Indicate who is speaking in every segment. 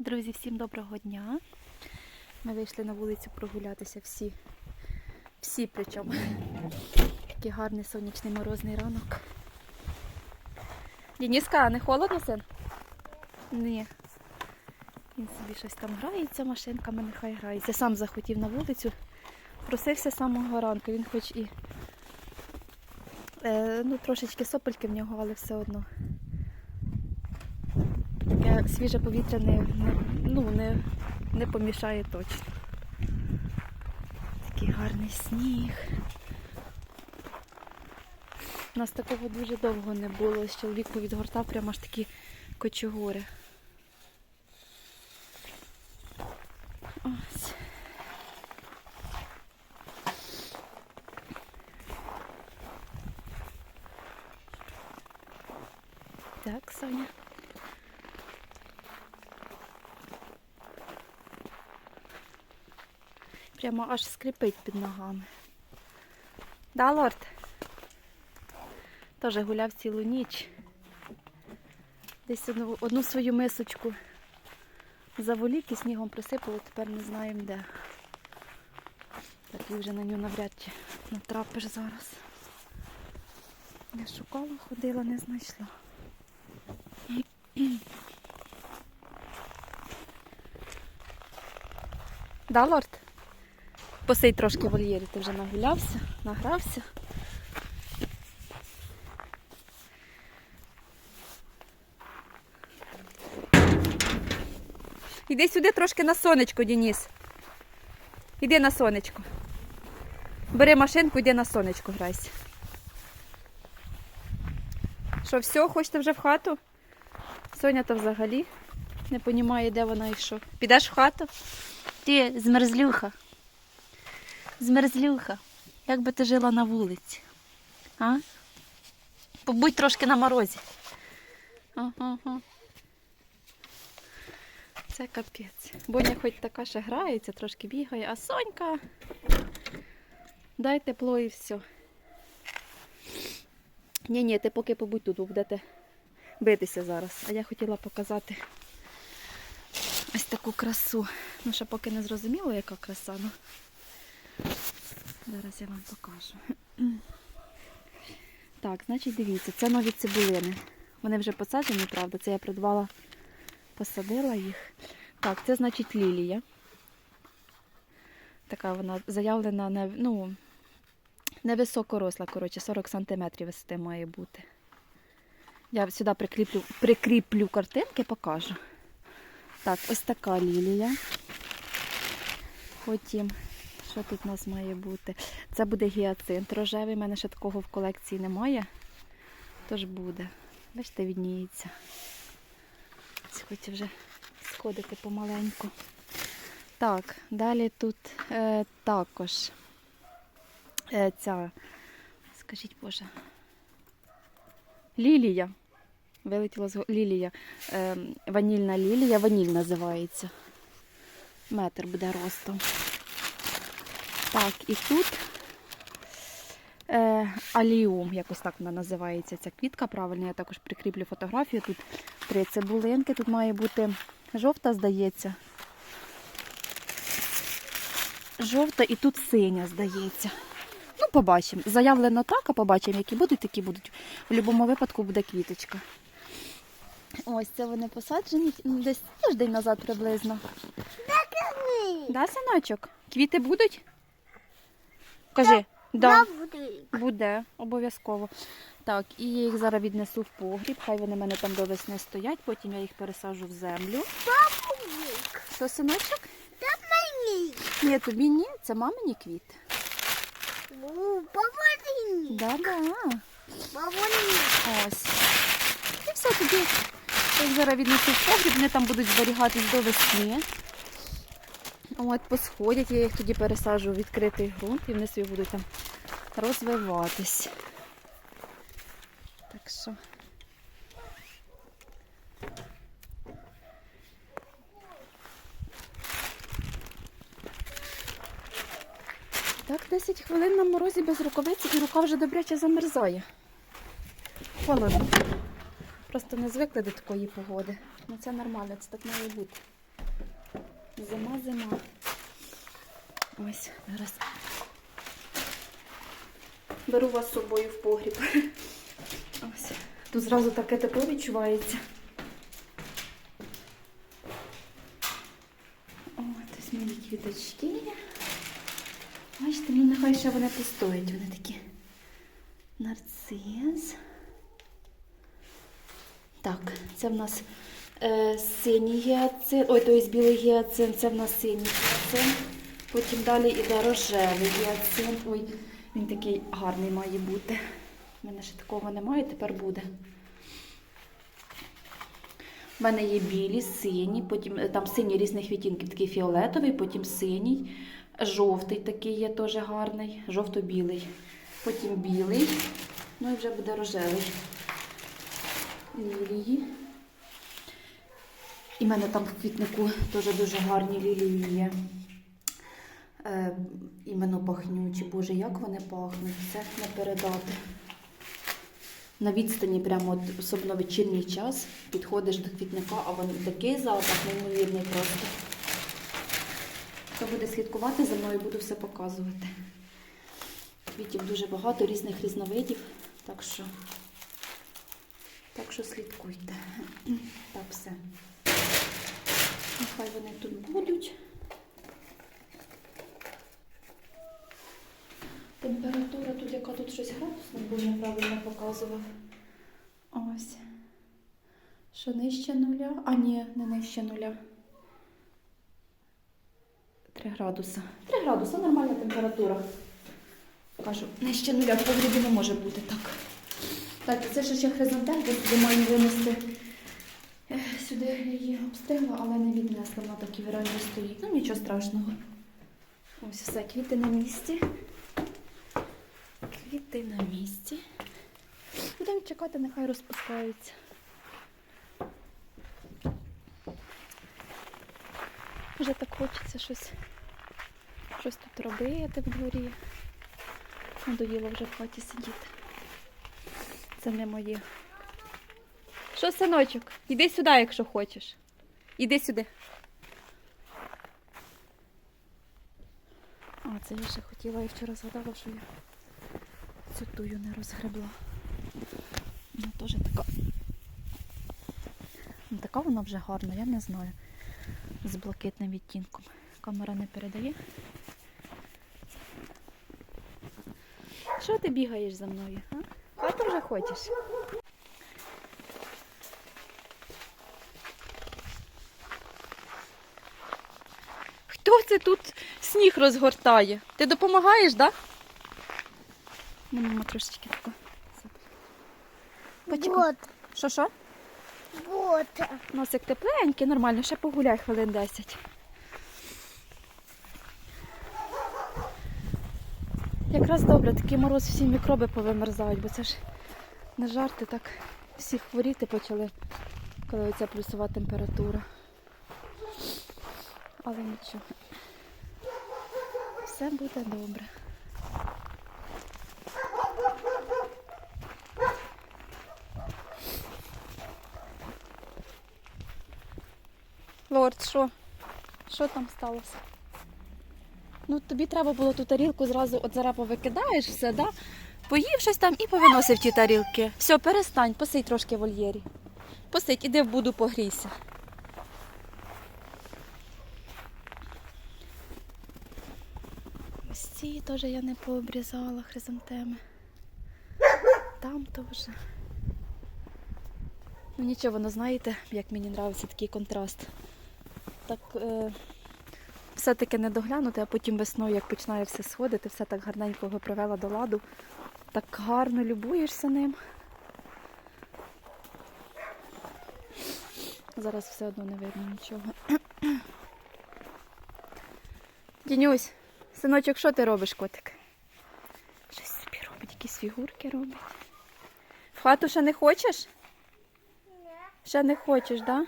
Speaker 1: Друзі, всім доброго дня. Ми вийшли на вулицю прогулятися всі. Всі причому. Такий гарний сонячний морозний ранок. Дініска, не холодно син? Ні. Він собі щось там грається машинками, нехай грається. Сам захотів на вулицю. Просився з самого ранку. Він хоч і е, ну, трошечки сопельки в нього, але все одно. Таке свіже повітря не, ну, не, не помішає точно. Такий гарний сніг. У нас такого дуже довго не було. з Чоловік повідгортав прямо аж такі кочугури. Ось. Так, Соня. Прямо аж скрипить під ногами. Да, лорд? Теж гуляв цілу ніч. Десь одну, одну свою мисочку заволік і снігом присипало, тепер не знаємо де. Так і вже на нього навряд чи натрапиш зараз. Я шукала, ходила, не знайшла. Да, лорд? Посидь трошки в вольєрі, ти вже нагулявся, награвся. Іди сюди трошки на сонечко, Дініс. Іди на сонечко. Бери машинку, йди на сонечко грайся. Що, все, хочете вже в хату? Соня то взагалі не розуміє, де вона і що. Підеш в хату? Ти змерзлюха. Змерзлюха. Як би ти жила на вулиці? А? Побудь трошки на морозі. Ага. Це капець. Боня хоч така ще грається, трошки бігає, а Сонька. Дай тепло і все. Ні, ні, ти поки побудь тут, будете битися зараз. А я хотіла показати ось таку красу. Ну, ще поки не зрозуміло, яка краса, ну. Зараз я вам покажу. Так, значить, дивіться, це нові цибулини. Вони вже посаджені, правда. Це я придбала, посадила їх. Так, це значить лілія. Така вона заявлена, не, ну, невисоко росла, коротше, 40 см висоти має бути. Я сюди прикріплю, прикріплю картинки, покажу. Так, ось така лілія. Потім, що тут у нас має бути? Це буде гіацинт рожевий. У мене ще такого в колекції немає. Тож буде. Бачите, відніється. Хочу вже сходити помаленьку. Так, далі тут е, також е, ця, скажіть Боже, лілія. Вилетіла з лілія. Е, ванільна лілія, ваніль називається. Метр буде ростом. Так, і тут е, аліум, якось так вона називається ця квітка. Правильно, я також прикріплю фотографію. Тут три цибулинки, тут має бути жовта, здається. Жовта і тут синя, здається. Ну, побачимо. Заявлено так, а побачимо, які будуть, такі будуть. В будь-якому випадку буде квіточка. Ось це вони посаджені ну, десь тиждень назад приблизно. Да, синочок? Квіти будуть? Кажи, да. Буде, обов'язково. Так, і я їх зараз віднесу в погріб, хай вони в мене там до весни стоять, потім я їх пересаджу в землю. Що, синочок? Ні, тобі ні, це мамині квіти. Да-да. Ось. І все тоді. Я їх зараз віднесу в погріб, вони там будуть зберігатись до весни. От, посходять, я їх тоді пересаджу у відкритий ґрунт і вони собі будуть там розвиватись. Так що. Так, 10 хвилин на морозі без рукавиці і рука вже добряче замерзає. Холодно. Просто не звикли до такої погоди. Ну це нормально, це так має бути. Зима, зима. Ось, зараз. Беру вас з собою в погріб. Ось. Тут зразу таке тепло відчувається. О, ось мої квіточки. Бачите, ну нехай ще вони постоять. Вони такі нарцис. Так, це в нас синій гіацин, ой, то є білий гіацин, це в нас синій гіацин. Потім далі йде рожевий гіацин. Ой, він такий гарний має бути. У мене ще такого немає, тепер буде. У мене є білі, сині, потім е, там сині різних відтінків, такий фіолетовий, потім синій, жовтий такий є теж гарний, жовто-білий. Потім білий, ну і вже буде рожевий. Лілії. І в мене там в квітнику теж дуже гарні лілії є. Е, іменно пахнючі. Боже, як вони пахнуть, це не передати. На відстані, прямо от, особливо вечірній час, підходиш до квітника, а він такий запах, неймовірний просто. Хто буде слідкувати за мною, буду все показувати. Квітів дуже багато, різних різновидів, так що, так що слідкуйте. Так, все. Нехай вони тут будуть. Температура тут, яка тут щось градусна, бо неправильно показував. Ось. Що нижче нуля? А ні, не нижче нуля. 3 градуса. 3 градуса нормальна температура. Кажу, нижче нуля в погрібі не може бути так. Так, це ще ще хризантемка, сюди маю винести. Сюди її обстигла, але не віднесла, вона так і вирально стоїть. Ну нічого страшного. Ось все, квіти на місці. Квіти на місці. Будемо чекати, нехай розпускаються. Вже так хочеться щось, щось тут робити в дворі. Надоїло вже в хаті сидіти. Це не моє. Що, синочок? Іди сюди, якщо хочеш. Іди сюди. А, це я ще хотіла, я вчора згадала, що я цю тую не розгребла. Вона теж така. Ну, Така вона вже гарна, я не знаю. З блакитним відтінком. Камера не передає. Що ти бігаєш за мною? А? Хату вже хочеш? Хто це тут сніг розгортає? Ти допомагаєш, так? Да? Мама трошечки тако. Почекай. Що що?
Speaker 2: вот.
Speaker 1: Носик тепленький, нормально, ще погуляй хвилин 10. Якраз добре, такий мороз всі мікроби повимерзають, бо це ж не жарти, так всі хворіти почали, коли оця плюсова температура. Але нічого. Все буде добре. Лорд, що? Що там сталося? Ну, тобі треба було ту тарілку зразу от зараз повикидаєш все, да? Поїв щось там і повиносив ті тарілки. Все, перестань, посидь трошки в вольєрі. Посидь, іди в буду погрійся. Ось ці теж я не пообрізала хризантеми. Там теж. Ну нічого, воно знаєте, як мені подобається такий контраст. Так е, все-таки не доглянути, а потім весною, як починає все сходити, все так гарненько його привела до ладу. Так гарно любуєшся ним. Зараз все одно не видно нічого. Дінюсь, синочок, що ти робиш, котик? Щось собі робить, якісь фігурки робить. В хату ще не хочеш? Ще не хочеш, так? Да?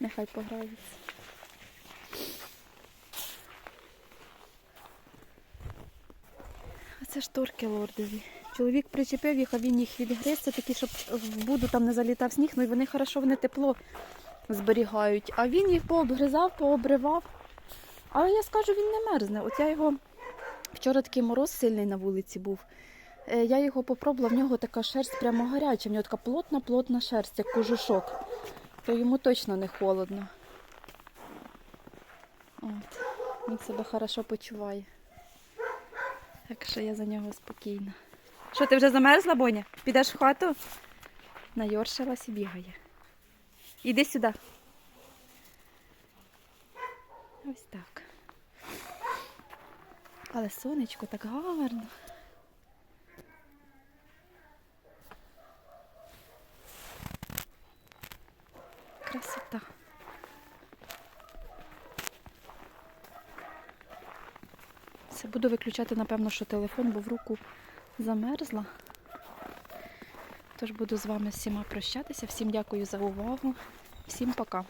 Speaker 1: Нехай пограється. Оце шторки лордові. Чоловік причепив їх, а він їх відгриз. Це такі, щоб в буду там не залітав сніг, ну і вони хорошо, вони тепло зберігають. А він їх пообгризав, пообривав. Але я скажу, він не мерзне. От я його вчора такий мороз сильний на вулиці був. Е, Я його попробувала, в нього така шерсть прямо гаряча, в нього така плотна-плотна шерсть, як кожушок. То йому точно не холодно. От. Він себе хорошо почуває. Так що я за нього спокійна. Що, ти вже замерзла, Боня? Підеш в хату? Найоршилась і бігає. Іди сюди. Ось так. Але сонечко так гарно. Красота. Все, буду виключати, напевно, що телефон, бо в руку замерзла. Тож буду з вами всіма прощатися. Всім дякую за увагу. Всім пока.